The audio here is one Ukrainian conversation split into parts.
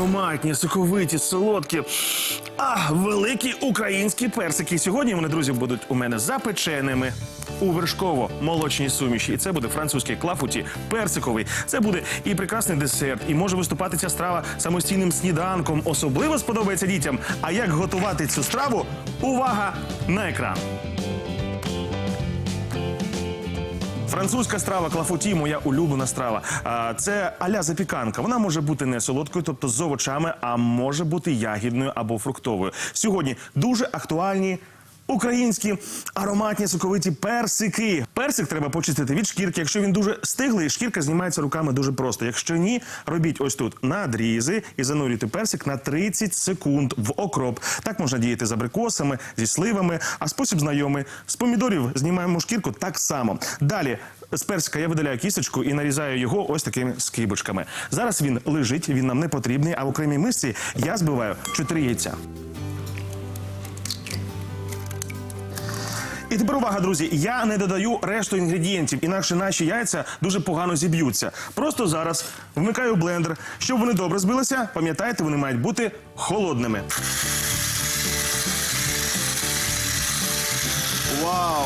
ароматні, соковиті, солодкі, а великі українські персики. Сьогодні вони, друзі, будуть у мене запеченими у вершково-молочній суміші. І це буде французький клафуті персиковий. Це буде і прекрасний десерт, і може виступати ця страва самостійним сніданком. Особливо сподобається дітям. А як готувати цю страву? Увага на екран! Французька страва клафуті моя улюблена страва. Це аля запіканка. Вона може бути не солодкою, тобто з овочами, а може бути ягідною або фруктовою. Сьогодні дуже актуальні. Українські ароматні соковиті персики. Персик треба почистити від шкірки. Якщо він дуже стиглий, шкірка знімається руками дуже просто. Якщо ні, робіть ось тут надрізи і занурюйте персик на 30 секунд в окроп. Так можна діяти з абрикосами, зі сливами. А спосіб знайомий з помідорів знімаємо шкірку так само. Далі з персика я видаляю кісточку і нарізаю його ось такими скибочками. Зараз він лежить, він нам не потрібний. А в окремій мисці я збиваю 4 яйця. І тепер увага, друзі. Я не додаю решту інгредієнтів, інакше наші яйця дуже погано зіб'ються. Просто зараз вмикаю блендер. Щоб вони добре збилися, пам'ятайте, вони мають бути холодними. Вау!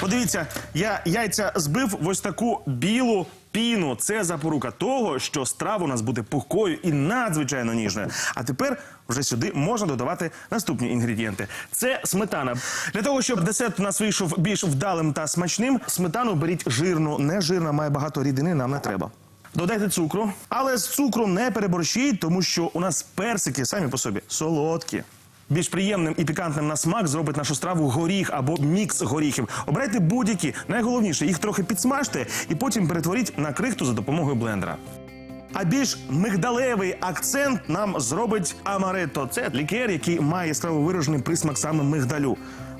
Подивіться, я яйця збив в ось таку білу піну. Це запорука того, що страва у нас буде пухкою і надзвичайно ніжною. А тепер вже сюди можна додавати наступні інгредієнти. Це сметана. Для того, щоб десерт у нас вийшов більш вдалим та смачним, сметану беріть жирну. Не жирна, має багато рідини, нам не треба. Додайте цукру, але з цукром не переборщіть, тому що у нас персики самі по собі солодкі. Більш приємним і пікантним на смак зробить нашу страву горіх або мікс горіхів. Обирайте будь-які. Найголовніше їх трохи підсмажте і потім перетворіть на крихту за допомогою блендера. А більш мигдалевий акцент нам зробить амаретто. Це лікер, який має яскраво виражений присмак саме мигдалю.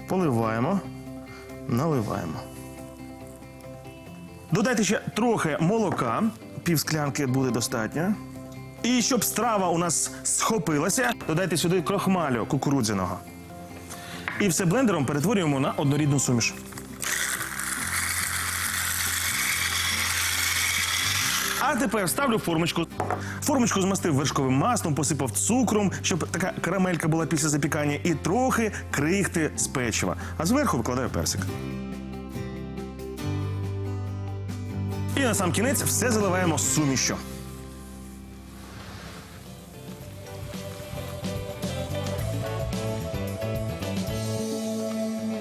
Поливаємо, наливаємо. Додайте ще трохи молока, пів склянки буде достатньо. І щоб страва у нас схопилася, додайте сюди крохмалю кукурудзяного. І все блендером перетворюємо на однорідну суміш. А тепер ставлю формочку. Формочку змастив вершковим маслом, посипав цукром, щоб така карамелька була після запікання, і трохи крихти з печива. А зверху викладаю персик. І на сам кінець все заливаємо сумішю.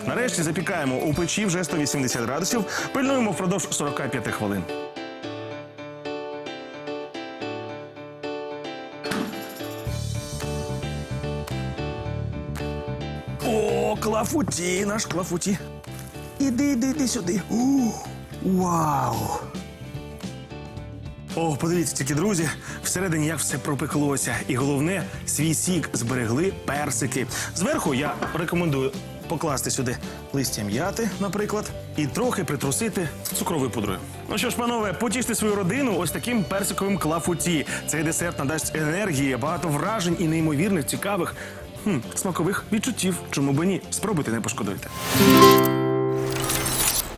Нарешті запікаємо у печі вже 180 градусів, пильнуємо впродовж 45 хвилин. О, клафуті, наш клафуті. Іди, іди, іди сюди. У, вау. О, подивіться тільки, друзі, всередині як все пропеклося. І головне, свій сік зберегли персики. Зверху я рекомендую покласти сюди листя м'яти, наприклад, і трохи притрусити цукровою пудрою. Ну що ж, панове, потіште свою родину ось таким персиковим клафуті. Цей десерт надасть енергії, багато вражень і неймовірних, цікавих хм, смакових відчуттів. Чому би ні? Спробуйте, не пошкодуйте.